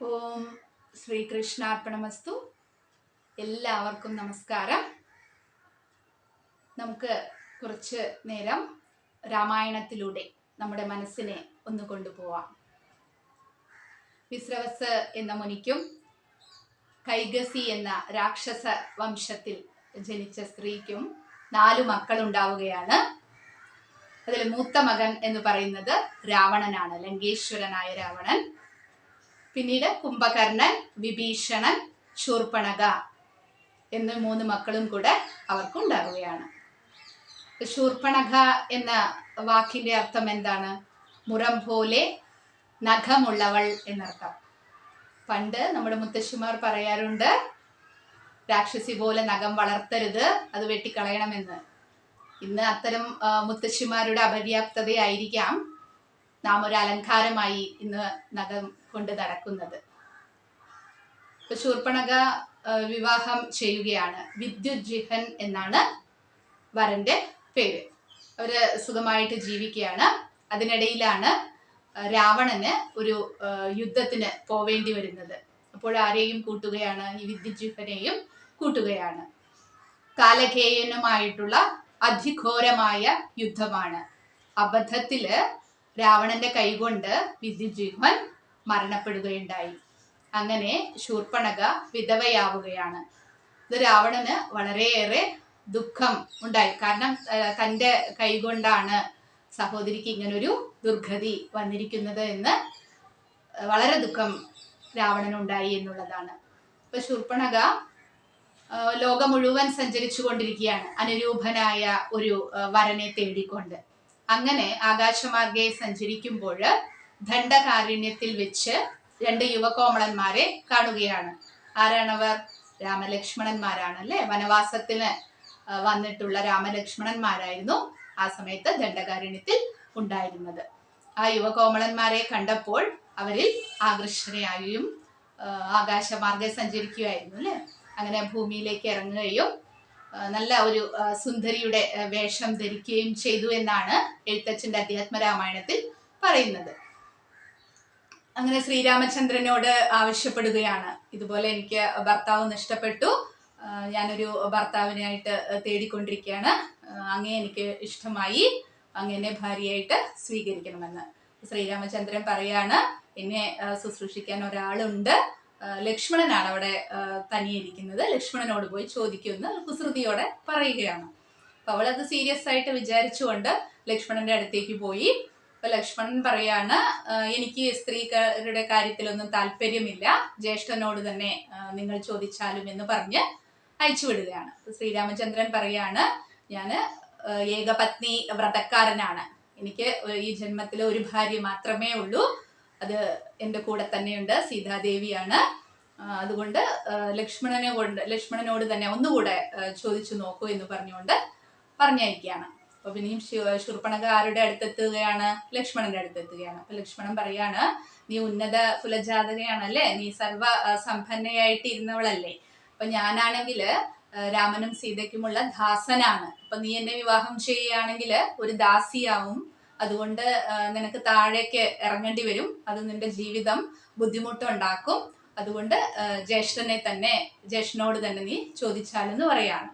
ഓം ശ്രീകൃഷ്ണാർപ്പണമസ്തു. എല്ലാവർക്കും നമസ്കാരം. നമുക്ക് കുറച്ച് നേരം രാമായണത്തിലൂടെ നമ്മുടെ മനസ്സിനെ ഒന്ന് കൊണ്ടുപോവാം. വിശ്രവസ് എന്ന മുനിക്കും കൈഗസി എന്ന രാക്ഷസ വംശത്തിൽ ജനിച്ച സ്ത്രീക്കും നാലു മക്കൾ ഉണ്ടാവുകയാണ് അതിൽ മൂത്ത മകൻ എന്ന് പറയുന്നത് രാവണനാണ് ലങ്കേശ്വരനായ രാവണൻ. പിന്നീട് കുംഭകർണൻ വിഭീഷണൻ ശൂർപ്പണക എന്ന മൂന്ന് മക്കളും കൂടെ അവർക്കുണ്ടാവുകയാണ്. ശൂർപ്പണക എന്ന വാക്കിന്റെ അർത്ഥം എന്താണ്? മുറം പോലെ നഖമുള്ളവൾ എന്നർത്ഥം. പണ്ട് നമ്മുടെ മുത്തശ്ശിമാർ പറയാറുണ്ട് രാക്ഷസി പോലെ നഖം വളർത്തരുത് അത് വെട്ടിക്കളയണമെന്ന്. ഇന്ന് അത്തരം മുത്തശ്ശിമാരുടെ അപര്യാപ്തതയായിരിക്കാം. നാം ഒരു അലങ്കാരമായി ഇന്ന് നഖം കൊണ്ട് നടക്കുന്നത്. ഇപ്പൊ ശൂർപ്പണക വിവാഹം ചെയ്യുകയാണ്. വിദ്യുജിഹൻ എന്നാണ് വരന്റെ പേര്. അവർ സുഖമായിട്ട് ജീവിക്കുകയാണ്. അതിനിടയിലാണ് രാവണന് ഒരു യുദ്ധത്തിന് പോവേണ്ടി വരുന്നത്. അപ്പോൾ ആരെയും കൂട്ടുകയാണ് ഈ വിദ്യുജിഹനെയും കൂട്ടുകയാണ്. കാലകേയനുമായിട്ടുള്ള അതിഘോരമായ യുദ്ധമാണ്. അബദ്ധത്തിൽ രാവണന്റെ കൈകൊണ്ട് വിദ്യുജീവൻ മരണപ്പെടുകയുണ്ടായി. അങ്ങനെ ശൂർപ്പണക വിധവയാവുകയാണ്. ഇത് രാവണന് വളരെയേറെ ദുഃഖം ഉണ്ടായി. കാരണം തന്റെ കൈകൊണ്ടാണ് സഹോദരിക്ക് ഇങ്ങനൊരു ദുർഗതി വന്നിരിക്കുന്നത് എന്ന് വളരെ ദുഃഖം രാവണനുണ്ടായി എന്നുള്ളതാണ്. ഇപ്പൊ ശൂർപ്പണക ലോകം മുഴുവൻ സഞ്ചരിച്ചു കൊണ്ടിരിക്കുകയാണ് അനുരൂപനായ ഒരു വരനെ തേടിക്കൊണ്ട്. അങ്ങനെ ആകാശമാർഗെ സഞ്ചരിക്കുമ്പോൾ ദണ്ഡകാരുണ്യത്തിൽ വെച്ച് രണ്ട് യുവകോമളന്മാരെ കാണുകയാണ്. ആരാണവർ? രാമലക്ഷ്മണന്മാരാണ് അല്ലെ വനവാസത്തിന് വന്നിട്ടുള്ള രാമലക്ഷ്മണന്മാരായിരുന്നു ആ സമയത്ത് ദണ്ഡകാരുണ്യത്തിൽ ഉണ്ടായിരുന്നത്. ആ യുവകോമളന്മാരെ കണ്ടപ്പോൾ അവരിൽ ആകർഷണയായും ആകാശമാർഗ സഞ്ചരിക്കുകയായിരുന്നു അല്ലെ? അങ്ങനെ ഭൂമിയിലേക്ക് ഇറങ്ങുകയും നല്ല ഒരു സുന്ദരിയുടെ വേഷം ധരിക്കുകയും ചെയ്തു എന്നാണ് എഴുത്തച്ഛന്റെ അധ്യാത്മരാമായണത്തിൽ പറയുന്നത്. അങ്ങനെ ശ്രീരാമചന്ദ്രനോട് ആവശ്യപ്പെടുകയാണ്. ഇതുപോലെ എനിക്ക് ഭർത്താവ് നഷ്ടപ്പെട്ടു. ഞാനൊരു ഭർത്താവിനായിട്ട് തേടിക്കൊണ്ടിരിക്കുകയാണ്. അങ്ങേ എനിക്ക് ഇഷ്ടമായി. അങ്ങനെ ഭാര്യയായിട്ട് സ്വീകരിക്കണമെന്ന്. ശ്രീരാമചന്ദ്രൻ പറയാണ് എന്നെ ശുശ്രൂഷിക്കാൻ ഒരാളുണ്ട്. ലക്ഷ്മണനാണ് അവിടെ തനിയിരിക്കുന്നത്. ലക്ഷ്മണനോട് പോയി ചോദിക്കുമെന്ന് കുസൃതിയോടെ പറയുകയാണ്. അപ്പൊ അവളത് സീരിയസ് ആയിട്ട് വിചാരിച്ചുകൊണ്ട് ലക്ഷ്മണന്റെ അടുത്തേക്ക് പോയി. അപ്പൊ ലക്ഷ്മണൻ പറയാണ് എനിക്ക് സ്ത്രീകളുടെ കാര്യത്തിലൊന്നും താല്പര്യമില്ല. ജ്യേഷ്ഠനോട് തന്നെ നിങ്ങൾ ചോദിച്ചാലും എന്ന് പറഞ്ഞ് അയച്ചു വിടുകയാണ്. ശ്രീരാമചന്ദ്രൻ പറയാണ് ഞാൻ ഏകപത്നി വ്രതക്കാരനാണ്. എനിക്ക് ഈ ജന്മത്തിലെ ഒരു ഭാര്യ മാത്രമേ ഉള്ളൂ. അത് എന്റെ കൂടെ തന്നെയുണ്ട്. സീതാദേവിയാണ്. അതുകൊണ്ട് ലക്ഷ്മണനെ കൊണ്ട് ലക്ഷ്മണനോട് തന്നെ ഒന്നുകൂടെ ചോദിച്ചു നോക്കൂ എന്ന് പറഞ്ഞുകൊണ്ട് പറഞ്ഞയക്കുകയാണ്. അപ്പൊ പിന്നെയും ശിവ ശൂർപ്പണഖ ആരുടെ അടുത്തെത്തുകയാണ് ലക്ഷ്മണന്റെ അടുത്തെത്തുകയാണ്. അപ്പൊ ലക്ഷ്മണൻ പറയാണ് നീ ഉന്നത കുലജാതകയാണല്ലേ? നീ സർവ സമ്പന്നയായിട്ട് ഇരുന്നവളല്ലേ അപ്പൊ ഞാനാണെങ്കിൽ രാമനും സീതയ്ക്കുമുള്ള ദാസനാണ്. അപ്പൊ നീ എന്നെ വിവാഹം ചെയ്യുകയാണെങ്കിൽ ഒരു ദാസിയാവും. അതുകൊണ്ട് നിനക്ക് താഴേക്ക് ഇറങ്ങേണ്ടി വരും. അത് നിന്റെ ജീവിതം ബുദ്ധിമുട്ടുണ്ടാക്കും. അതുകൊണ്ട് ജ്യേഷ്ഠനെ തന്നെ ജ്യേഷ്ഠനോട് തന്നെ നീ ചോദിച്ചാലെന്ന് പറയാണ്.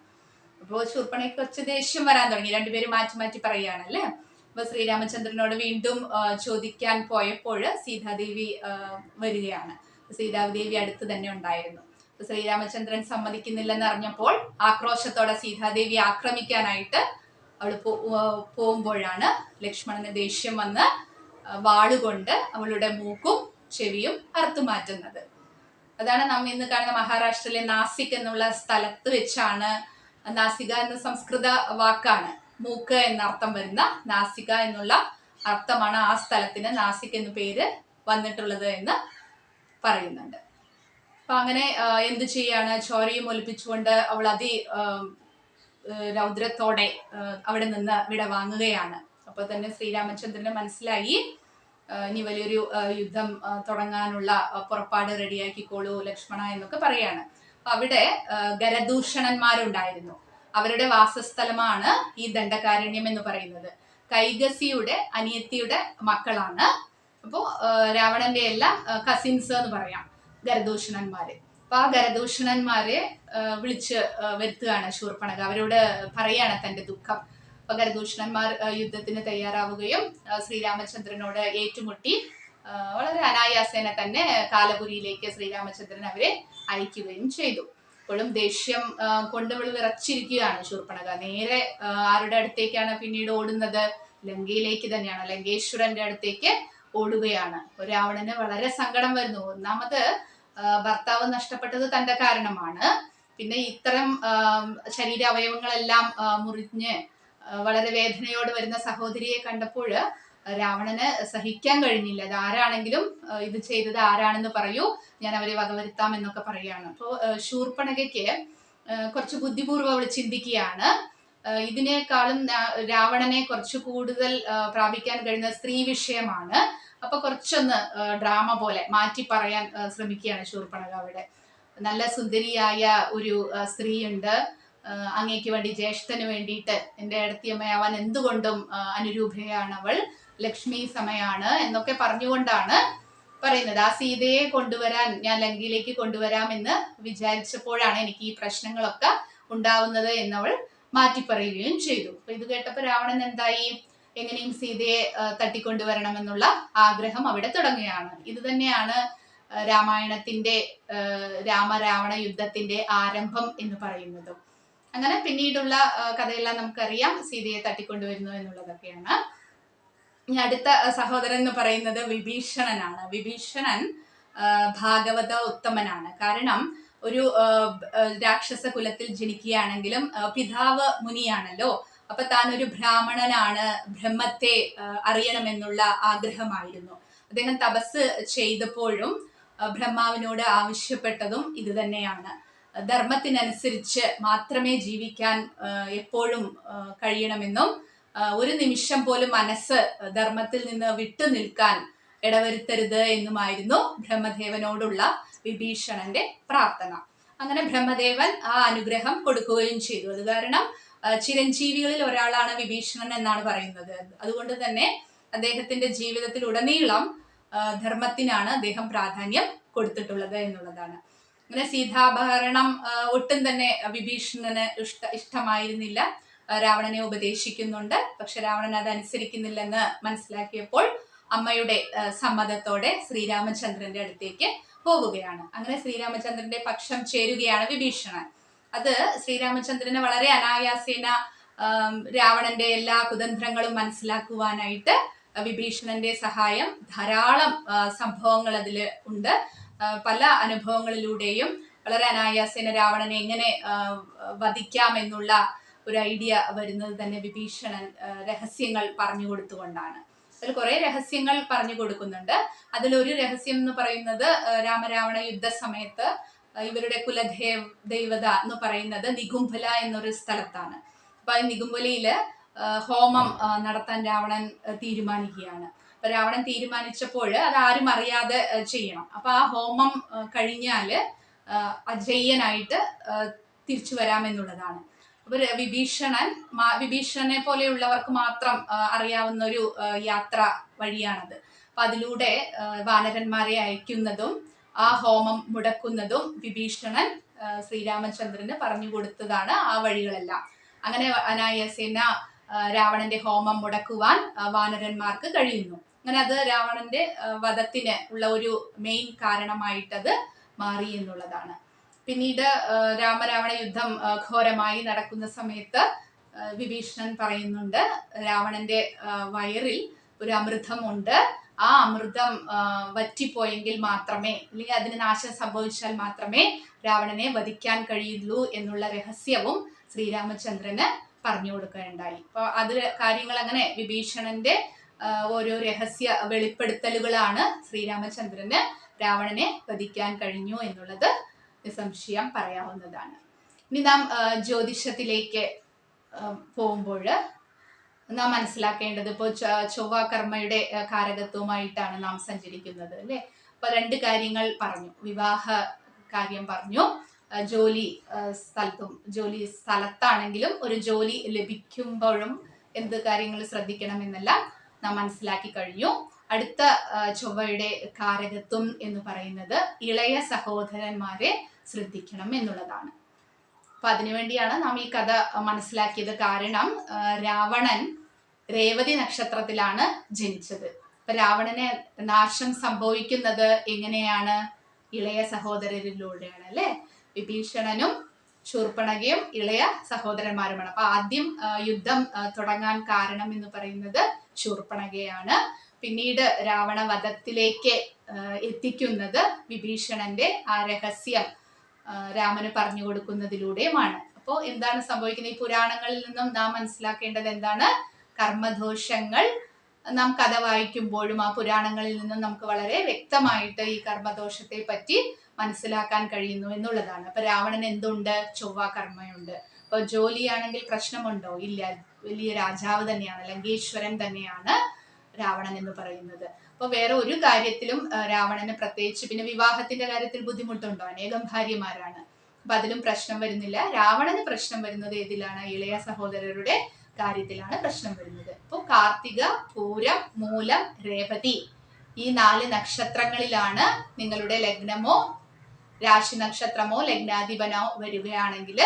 അപ്പോൾ ശൂർപ്പണയ്ക്ക് കുറച്ച് ദേഷ്യം വരാൻ തുടങ്ങി. രണ്ടുപേരും മാറ്റി മാറ്റി പറയുകയാണല്ലേ? അപ്പൊ ശ്രീരാമചന്ദ്രനോട് വീണ്ടും ചോദിക്കാൻ പോയപ്പോൾ സീതാദേവി വരികയാണ്. സീതാദേവി അടുത്ത് തന്നെ ഉണ്ടായിരുന്നു. ശ്രീരാമചന്ദ്രൻ സമ്മതിക്കുന്നില്ലെന്ന് അറിഞ്ഞപ്പോൾ ആക്രോശത്തോടെ സീതാദേവി ആക്രമിക്കാനായിട്ട് അവൾ പോകുമ്പോഴാണ് ലക്ഷ്മണന് ദേഷ്യം വന്ന് വാളുകൊണ്ട് അവളുടെ മൂക്കും ചെവിയും അറുത്തു മാറ്റുന്നത്. അതാണ് നാം ഇന്ന് കാണുന്ന മഹാരാഷ്ട്രയിലെ നാസിക് എന്നുള്ള സ്ഥലത്ത് വെച്ചാണ് നാസിക എന്ന സംസ്കൃത വാക്കാണ്. മൂക്ക് എന്നർത്ഥം വരുന്ന നാസിക എന്നുള്ള അർത്ഥമാണ് ആ സ്ഥലത്തിന് നാസിക് എന്ന പേര് വന്നിട്ടുള്ളത് എന്ന് പറയുന്നുണ്ട്. അപ്പൊ അങ്ങനെ എന്ത് ചെയ്യാണ്? ചോരയും ഒലിപ്പിച്ചുകൊണ്ട് അവൾ അതി രൗദ്രത്തോടെ അവിടെ നിന്ന് വിട വാങ്ങുകയാണ്. അപ്പൊ തന്നെ ശ്രീരാമചന്ദ്രന് മനസ്സിലായി ഇനി വലിയൊരു യുദ്ധം തുടങ്ങാനുള്ള പുറപ്പാട് റെഡിയാക്കിക്കോളൂ ലക്ഷ്മണ എന്നൊക്കെ പറയാണ്. അവിടെ ഗരദൂഷണന്മാരുണ്ടായിരുന്നു. അവരുടെ വാസസ്ഥലമാണ് ഈ ദണ്ഡകാരണ്യം എന്ന് പറയുന്നത്. കൈകസിയുടെ അനിയത്തിയുടെ മക്കളാണ്. അപ്പോൾ രാവണന്റെ എല്ലാം കസിൻസ് എന്ന് പറയാം ഗരദൂഷണന്മാര്. അപ്പൊ ആ ഗരദൂഷണന്മാരെ വിളിച്ച് വരുത്തുകയാണ് ശൂർപ്പണക. അവരോട് പറയാണ് തന്റെ ദുഃഖം. അപ്പൊ ഗരദൂഷണന്മാർ യുദ്ധത്തിന് തയ്യാറാവുകയും ശ്രീരാമചന്ദ്രനോട് ഏറ്റുമുട്ടി വളരെ അനായാസേന തന്നെ കാലപുരിയിലേക്ക് ശ്രീരാമചന്ദ്രൻ അവരെ അയക്കുകയും ചെയ്തു. ഇപ്പോഴും ദേഷ്യം കൊണ്ട് വിറച്ചിരിക്കുകയാണ് ശൂർപ്പണക. നേരെ ആരുടെ അടുത്തേക്കാണ് പിന്നീട് ഓടുന്നത്? ലങ്കയിലേക്ക് തന്നെയാണ്. ലങ്കേശ്വരന്റെ അടുത്തേക്ക് ഓടുകയാണ്. രാവണന് വളരെ സങ്കടം വരുന്നു. ഒന്നാമത് ഭർത്താവ് നഷ്ടപ്പെട്ടത് തന്റെ കാരണമാണ്. പിന്നെ ഇത്തരം ശരീര അവയവങ്ങളെല്ലാം മുറിഞ്ഞ് വളരെ വേദനയോട് വരുന്ന സഹോദരിയെ കണ്ടപ്പോൾ രാവണന് സഹിക്കാൻ കഴിഞ്ഞില്ല. അത് ആരാണെങ്കിലും ഇത് ചെയ്തത് ആരാണെന്ന് പറയൂ. ഞാൻ അവരെ വകവരുത്താം എന്നൊക്കെ പറയാണ് അപ്പോൾ ശൂർപ്പണകയ്ക്ക് കുറച്ച് ബുദ്ധിപൂർവം അവൾ ചിന്തിക്കുകയാണ്. ഇതിനേക്കാളും രാവണനെ കുറച്ച് കൂടുതൽ പ്രാപിക്കാൻ കഴിയുന്ന സ്ത്രീ വിഷയമാണ്. അപ്പൊ കുറച്ചൊന്ന് ഡ്രാമ പോലെ മാറ്റി പറയാൻ ശ്രമിക്കുകയാണ് ശൂർപ്പണക അവിടെ. നല്ല സുന്ദരിയായ ഒരു സ്ത്രീയുണ്ട്. അങ്ങേക്ക് വേണ്ടി ജ്യേഷ്ഠന് വേണ്ടിയിട്ട് എന്റെ അടുത്തിയമ്മയാവാൻ എന്തുകൊണ്ടും അനുരൂപയാണ് അവൾ. ലക്ഷ്മി സമയാണ് എന്നൊക്കെ പറഞ്ഞുകൊണ്ടാണ് പറയുന്നത്. ആ സീതയെ കൊണ്ടുവരാൻ ഞാൻ ലങ്കയിലേക്ക് കൊണ്ടുവരാമെന്ന് വിചാരിച്ചപ്പോഴാണ് എനിക്ക് ഈ പ്രശ്നങ്ങളൊക്കെ ഉണ്ടാവുന്നത് എന്നവൾ മാറ്റി പറയുകയും ചെയ്തു. അപ്പൊ ഇത് കേട്ടപ്പോൾ രാവണൻ എന്തായി? എങ്ങനെയും സീതയെ തട്ടിക്കൊണ്ടുവരണമെന്നുള്ള ആഗ്രഹം അവിടെ തുടങ്ങുകയാണ്. ഇത് തന്നെയാണ് രാമായണത്തിന്റെ രാമരാവണ യുദ്ധത്തിന്റെ ആരംഭം എന്ന് പറയുന്നത്. അങ്ങനെ പിന്നീടുള്ള കഥയെല്ലാം നമുക്കറിയാം സീതയെ തട്ടിക്കൊണ്ടുവരുന്നു എന്നുള്ളതൊക്കെയാണ്. ഇനി അടുത്ത സഹോദരൻ എന്ന് പറയുന്നത് വിഭീഷണനാണ്. വിഭീഷണൻ ഭാഗവത ഉത്തമനാണ്. കാരണം ഒരു രാക്ഷസ കുലത്തിൽ ജനിക്കുകയാണെങ്കിലും പിതാവ് മുനിയാണല്ലോ. അപ്പൊ താൻ ഒരു ബ്രാഹ്മണനാണ് ബ്രഹ്മത്തെ അറിയണമെന്നുള്ള ആഗ്രഹമായിരുന്നു. അദ്ദേഹം തപസ് ചെയ്തപ്പോഴും ബ്രഹ്മാവിനോട് ആവശ്യപ്പെട്ടതും ഇത് തന്നെയാണ്. ധർമ്മത്തിനനുസരിച്ച് മാത്രമേ ജീവിക്കാൻ എപ്പോഴും കഴിയണമെന്നും ഒരു നിമിഷം പോലും മനസ്സ് ധർമ്മത്തിൽ നിന്ന് വിട്ടു നിൽക്കാൻ ഇടവരുത്തരുത് എന്നുമായിരുന്നു ബ്രഹ്മദേവനോടുള്ള വിഭീഷണന്റെ പ്രാർത്ഥന. അങ്ങനെ ബ്രഹ്മദേവൻ ആ അനുഗ്രഹം കൊടുക്കുകയും ചെയ്തു. അത് കാരണം ചിരഞ്ജീവികളിൽ ഒരാളാണ് വിഭീഷണൻ എന്നാണ് പറയുന്നത്. അതുകൊണ്ട് തന്നെ അദ്ദേഹത്തിന്റെ ജീവിതത്തിൽ ഉടനീളം ധർമ്മത്തിനാണ് അദ്ദേഹം പ്രാധാന്യം കൊടുത്തിട്ടുള്ളത് എന്നുള്ളതാണ്. അങ്ങനെ സീതാഭരണം ഒട്ടും തന്നെ വിഭീഷണന് ഇഷ്ട ഇഷ്ടമായിരുന്നില്ല. രാവണനെ ഉപദേശിക്കുന്നുണ്ട്. പക്ഷെ രാവണൻ അത് അനുസരിക്കുന്നില്ലെന്ന് മനസ്സിലാക്കിയപ്പോൾ അമ്മയുടെ സമ്മതത്തോടെ ശ്രീരാമചന്ദ്രന്റെ അടുത്തേക്ക് പോവുകയാണ്. അങ്ങനെ ശ്രീരാമചന്ദ്രന്റെ പക്ഷം ചേരുകയാണ് വിഭീഷണൻ. അത് ശ്രീരാമചന്ദ്രന് വളരെ അനായാസേന രാവണന്റെ എല്ലാ കുതന്ത്രങ്ങളും മനസ്സിലാക്കുവാനായിട്ട് വിഭീഷണന്റെ സഹായം ധാരാളം സംഭവങ്ങൾ അതിൽ ഉണ്ട്. പല അനുഭവങ്ങളിലൂടെയും വളരെ അനായാസേന രാവണനെ എങ്ങനെ വധിക്കാം എന്നുള്ള ഒരു ഐഡിയ വരുന്നത് തന്നെ വിഭീഷണൻ രഹസ്യങ്ങൾ പറഞ്ഞു കൊടുത്തുകൊണ്ടാണ്. അതിൽ കുറെ രഹസ്യങ്ങൾ പറഞ്ഞു കൊടുക്കുന്നുണ്ട്. അതിലൊരു രഹസ്യം എന്ന് പറയുന്നത് രാമരാവണ യുദ്ധ സമയത്ത് ഇവരുടെ കുലദേവ ദൈവത എന്ന് പറയുന്നത് നികുംഭല എന്നൊരു സ്ഥലത്താണ്. അപ്പൊ ഈ നികുംബലയിൽ ഹോമം നടത്താൻ രാവണൻ തീരുമാനിക്കുകയാണ്. അപ്പൊ രാവണൻ തീരുമാനിച്ചപ്പോൾ അത് ആരും അറിയാതെ ചെയ്യണം. അപ്പൊ ആ ഹോമം കഴിഞ്ഞാൽ അജയ്യനായിട്ട് തിരിച്ചു വരാമെന്നുള്ളതാണ്. അപ്പൊ വിഭീഷണൻ വിഭീഷണനെ പോലെയുള്ളവർക്ക് മാത്രം അറിയാവുന്ന ഒരു യാത്ര വഴിയാണത്. അപ്പൊ അതിലൂടെ വാനരന്മാരെ അയക്കുന്നതും ആ ഹോമം മുടക്കുന്നതും വിഭീഷണൻ ശ്രീരാമചന്ദ്രന് പറഞ്ഞു കൊടുത്തതാണ് ആ വഴികളെല്ലാം. അങ്ങനെ അനായസേന രാവണന്റെ ഹോമം മുടക്കുവാൻ വാനരന്മാർക്ക് കഴിയുന്നു. അങ്ങനെ അത് രാവണന്റെ വധത്തിന് ഉള്ള ഒരു മെയിൻ കാരണമായിട്ടത് മാറി എന്നുള്ളതാണ്. പിന്നീട് രാമരാവണ യുദ്ധം ഘോരമായി നടക്കുന്ന സമയത്ത് വിഭീഷണൻ പറയുന്നുണ്ട് രാവണന്റെ വയറിൽ ഒരു അമൃതമുണ്ട്. ആ അമൃതം വറ്റിപ്പോയെങ്കിൽ മാത്രമേ അല്ലെങ്കിൽ അതിന് നാശം സംഭവിച്ചാൽ മാത്രമേ രാവണനെ വധിക്കാൻ കഴിയുള്ളൂ എന്നുള്ള രഹസ്യവും ശ്രീരാമചന്ദ്രന് പറഞ്ഞു കൊടുക്കുകയുണ്ടായി അപ്പൊ അത് കാര്യങ്ങൾ അങ്ങനെ വിഭീഷണന്റെ ഓരോ രഹസ്യ വെളിപ്പെടുത്തലുകളാണ് ശ്രീരാമചന്ദ്രന് രാവണനെ വധിക്കാൻ കഴിഞ്ഞു എന്നുള്ളത് നിസ്സംശയം പറയാവുന്നതാണ്. ഇനി നാം ജ്യോതിഷത്തിലേക്ക് പോകുമ്പോൾ നാം മനസ്സിലാക്കേണ്ടത് ഇപ്പോൾ ചൊവ്വ കർമ്മയുടെ കാരകത്വമായിട്ടാണ് നാം സഞ്ചരിക്കുന്നത് അല്ലെ? അപ്പൊ രണ്ട് കാര്യങ്ങൾ പറഞ്ഞു. വിവാഹ കാര്യം പറഞ്ഞു. ജോലി സ്ഥലത്തും ജോലി സ്ഥലത്താണെങ്കിലും ഒരു ജോലി ലഭിക്കുമ്പോഴും എന്ത് കാര്യങ്ങൾ ശ്രദ്ധിക്കണം എന്നെല്ലാം നാം മനസ്സിലാക്കി കഴിഞ്ഞു. അടുത്ത ചൊവ്വയുടെ കാരകത്വം എന്ന് പറയുന്നത് ഇളയ സഹോദരന്മാരെ ശ്രദ്ധിക്കണം എന്നുള്ളതാണ്. അപ്പൊ അതിനുവേണ്ടിയാണ് നാം ഈ കഥ മനസ്സിലാക്കിയത് കാരണം രാവണൻ രേവതി നക്ഷത്രത്തിലാണ് ജനിച്ചത്. അപ്പൊ രാവണന് നാശം സംഭവിക്കുന്നത് എങ്ങനെയാണ്? ഇളയ സഹോദരരിലൂടെയാണ് അല്ലെ? വിഭീഷണനും ശൂർപ്പണകയും ഇളയ സഹോദരന്മാരുമാണ്. അപ്പൊ ആദ്യം യുദ്ധം തുടങ്ങാൻ കാരണം എന്ന് പറയുന്നത് ശൂർപ്പണകയാണ്. പിന്നീട് രാവണ വധത്തിലേക്ക് എത്തിക്കുന്നത് വിഭീഷണന്റെ ആ രഹസ്യം രാമന് പറഞ്ഞു കൊടുക്കുന്നതിലൂടെയുമാണ്. അപ്പോൾ എന്താണ് സംഭവിക്കുന്നത്? ഈ പുരാണങ്ങളിൽ നിന്നും നാം മനസ്സിലാക്കേണ്ടത് എന്താണ്? കർമ്മദോഷങ്ങൾ. നാം കഥ വായിക്കുമ്പോഴും ആ പുരാണങ്ങളിൽ നിന്നും നമുക്ക് വളരെ വ്യക്തമായിട്ട് ഈ കർമ്മദോഷത്തെ പറ്റി മനസ്സിലാക്കാൻ കഴിയുന്നു എന്നുള്ളതാണ്. അപ്പൊ രാവണൻ എന്തുണ്ട്? ചൊവ്വ കർമ്മയുണ്ട്. അപ്പൊ ജോലിയാണെങ്കിൽ പ്രശ്നമുണ്ടോ? ഇല്ല. വലിയ രാജാവ് തന്നെയാണ്. ലങ്കേശ്വരൻ തന്നെയാണ് രാവണൻ എന്ന് പറയുന്നത്. അപ്പൊ വേറെ ഒരു കാര്യത്തിലും രാവണന് പ്രത്യേകിച്ച് പിന്നെ വിവാഹത്തിന്റെ കാര്യത്തിൽ ബുദ്ധിമുട്ടുണ്ടോ? അനേകം ഭാര്യമാരാണ്. അപ്പൊ അതിലും പ്രശ്നം വരുന്നില്ല. രാവണന് പ്രശ്നം വരുന്നത് ഏതിലാണ്? ഇളയ സഹോദരരുടെ കാര്യത്തിലാണ് പ്രശ്നം വരുന്നത്. അപ്പോൾ കാർത്തിക പൂരം മൂലം രേവതി ഈ നാല് നക്ഷത്രങ്ങളിലാണ് നിങ്ങളുടെ ലഗ്നമോ രാശി നക്ഷത്രമോ ലഗ്നാധിപനോ വരികയാണെങ്കിൽ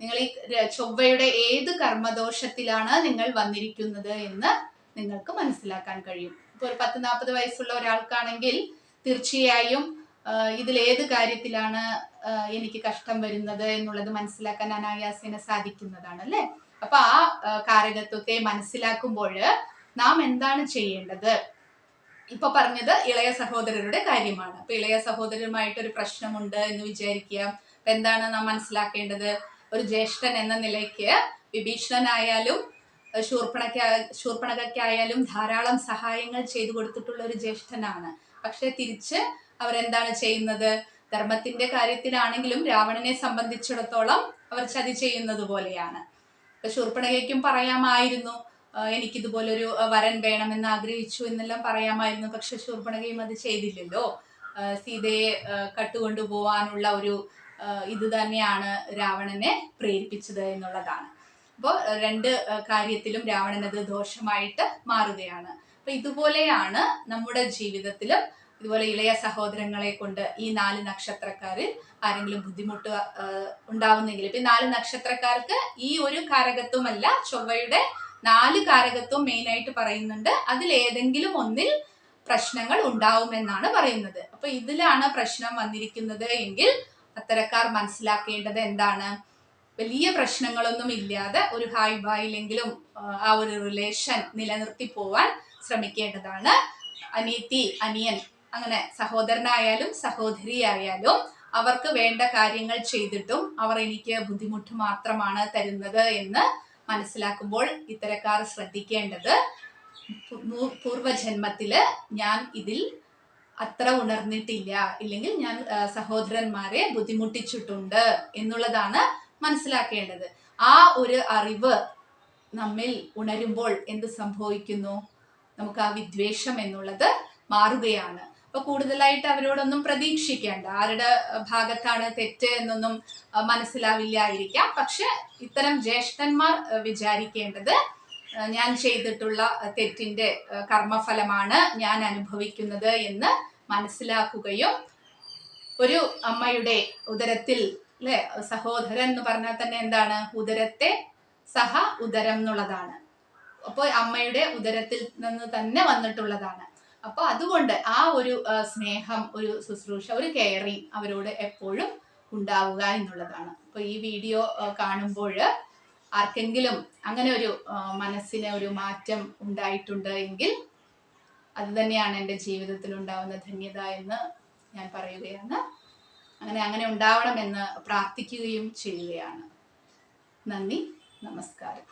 നിങ്ങൾ ഈ ചൊവ്വയുടെ ഏത് കർമ്മദോഷത്തിലാണ് നിങ്ങൾ വന്നിരിക്കുന്നത് എന്ന് നിങ്ങൾക്ക് മനസ്സിലാക്കാൻ കഴിയും. ഇപ്പോൾ ഒരു പത്ത് നാൽപ്പത് വയസ്സുള്ള ഒരാൾക്കാണെങ്കിൽ തീർച്ചയായും ഇതിൽ ഏത് കാര്യത്തിലാണ് എനിക്ക് കഷ്ടം വരുന്നത് എന്നുള്ളത് മനസ്സിലാക്കാൻ അനായാസേന സാധിക്കുന്നതാണ് അല്ലെ? അപ്പൊ ആ കാരകത്വത്തെ മനസ്സിലാക്കുമ്പോൾ നാം എന്താണ് ചെയ്യേണ്ടത്? ഇപ്പൊ പറഞ്ഞത് ഇളയ സഹോദരരുടെ കാര്യമാണ്. അപ്പൊ ഇളയ സഹോദരരുമായിട്ട് ഒരു പ്രശ്നമുണ്ട് എന്ന് വിചാരിക്കുക. എന്താണ് നാം മനസ്സിലാക്കേണ്ടത്? ഒരു ജ്യേഷ്ഠൻ എന്ന നിലയ്ക്ക് വിഭീഷണനായാലും ശൂർപ്പണക്ക ശൂർപ്പണകയ്ക്കായാലും ധാരാളം സഹായങ്ങൾ ചെയ്തു കൊടുത്തിട്ടുള്ള ഒരു ജ്യേഷ്ഠനാണ്. പക്ഷെ തിരിച്ച് അവരെന്താണ് ചെയ്യുന്നത്? ധർമ്മത്തിന്റെ കാര്യത്തിലാണെങ്കിലും രാവണനെ സംബന്ധിച്ചിടത്തോളം അവർ ചതി ചെയ്യുന്നത് പോലെയാണ്. ഇപ്പൊ ശൂർപ്പണകയ്ക്കും പറയാമായിരുന്നു എനിക്കിതുപോലൊരു വരൻ വേണമെന്ന് ആഗ്രഹിച്ചു എന്നെല്ലാം പറയാമായിരുന്നു. പക്ഷെ ശൂർപ്പണകയും അത് ചെയ്തില്ലല്ലോ. സീതയെ കട്ടുകൊണ്ടുപോവാനുള്ള ഒരു ഇത് തന്നെയാണ് രാവണനെ പ്രേരിപ്പിച്ചത് എന്നുള്ളതാണ്. അപ്പോൾ രണ്ട് കാര്യത്തിലും രാവണൻ അത് ദോഷമായിട്ട് മാറുകയാണ്. അപ്പൊ ഇതുപോലെയാണ് നമ്മുടെ ജീവിതത്തിലും ഇതുപോലെ ഇളയ സഹോദരങ്ങളെ കൊണ്ട് ഈ നാല് നക്ഷത്രക്കാരിൽ ആരെങ്കിലും ബുദ്ധിമുട്ട് ഉണ്ടാവുന്നെങ്കിൽ ഇപ്പൊ നാല് നക്ഷത്രക്കാർക്ക് ഈ ഒരു കാരകത്വമല്ല ചൊവ്വയുടെ നാല് കാരകത്വം മെയിൻ ആയിട്ട് പറയുന്നുണ്ട്. അതിൽ ഏതെങ്കിലും ഒന്നിൽ പ്രശ്നങ്ങൾ ഉണ്ടാവുമെന്നാണ് പറയുന്നത്. അപ്പൊ ഇതിലാണ് പ്രശ്നം വന്നിരിക്കുന്നത് എങ്കിൽ അത്തരക്കാർ മനസ്സിലാക്കേണ്ടത് എന്താണ്? വലിയ പ്രശ്നങ്ങളൊന്നും ഇല്ലാതെ ഒരു ഹായ് ബായിലെങ്കിലും ആ ഒരു റിലേഷൻ നിലനിർത്തി പോവാൻ ശ്രമിക്കേണ്ടതാണ്. അനിയത്തി അനിയൻ അങ്ങനെ സഹോദരനായാലും സഹോദരിയായാലും അവർക്ക് വേണ്ട കാര്യങ്ങൾ ചെയ്തിട്ടും അവർ എനിക്ക് ബുദ്ധിമുട്ട് മാത്രമാണ് തരുന്നത് എന്ന് മനസ്സിലാക്കുമ്പോൾ ഇത്തരക്കാർ ശ്രദ്ധിക്കേണ്ടത്. പൂർവജന്മത്തിൽ ഞാൻ ഇതിൽ അത്ര ഉണർന്നിട്ടില്ല. ഇല്ലെങ്കിൽ ഞാൻ സഹോദരന്മാരെ ബുദ്ധിമുട്ടിച്ചിട്ടുണ്ട് എന്നുള്ളതാണ് മനസ്സിലാക്കേണ്ടത്. ആ ഒരു അറിവ് നമ്മിൽ ഉണരുമ്പോൾ എന്ത് സംഭവിക്കുന്നു? നമുക്ക് ആ വിദ്വേഷം എന്നുള്ളത് മാറുകയാണ്. അപ്പൊ കൂടുതലായിട്ട് അവരോടൊന്നും പ്രതീക്ഷിക്കേണ്ട. ആരുടെ ഭാഗത്താണ് തെറ്റ് എന്നൊന്നും മനസ്സിലാവില്ലായിരിക്കാം. പക്ഷെ ഇത്തരം ജ്യേഷ്ഠന്മാർ വിചാരിക്കേണ്ടത് ഞാൻ ചെയ്തിട്ടുള്ള തെറ്റിന്റെ കർമ്മഫലമാണ് ഞാൻ അനുഭവിക്കുന്നത് എന്ന് മനസ്സിലാക്കുകയും ഒരു അമ്മയുടെ ഉദരത്തിൽ അല്ലെ സഹോദരൻ എന്ന് പറഞ്ഞാൽ തന്നെ എന്താണ്? ഉദരത്തെ സഹ ഉദരം എന്നുള്ളതാണ്. അപ്പോൾ അമ്മയുടെ ഉദരത്തിൽ നിന്ന് തന്നെ വന്നിട്ടുള്ളതാണ്. അപ്പോൾ അതുകൊണ്ട് ആ ഒരു സ്നേഹം ഒരു ശുശ്രൂഷ ഒരു കെയറിങ് അവരോട് എപ്പോഴും ഉണ്ടാവുക എന്നുള്ളതാണ്. അപ്പോൾ ഈ വീഡിയോ കാണുമ്പോൾ ആർക്കെങ്കിലും അങ്ങനെ ഒരു മനസ്സിന് ഒരു മാറ്റം ഉണ്ടായിട്ടുണ്ട് എങ്കിൽ അത് തന്നെയാണ് എന്റെ ജീവിതത്തിൽ ഉണ്ടാവുന്ന ധന്യത എന്ന് ഞാൻ പറയുകയാണ്. അങ്ങനെ അങ്ങനെ ഉണ്ടാവണമെന്ന് പ്രാർത്ഥിക്കുകയും ചെയ്യുകയാണ്. നന്ദി നമസ്കാരം.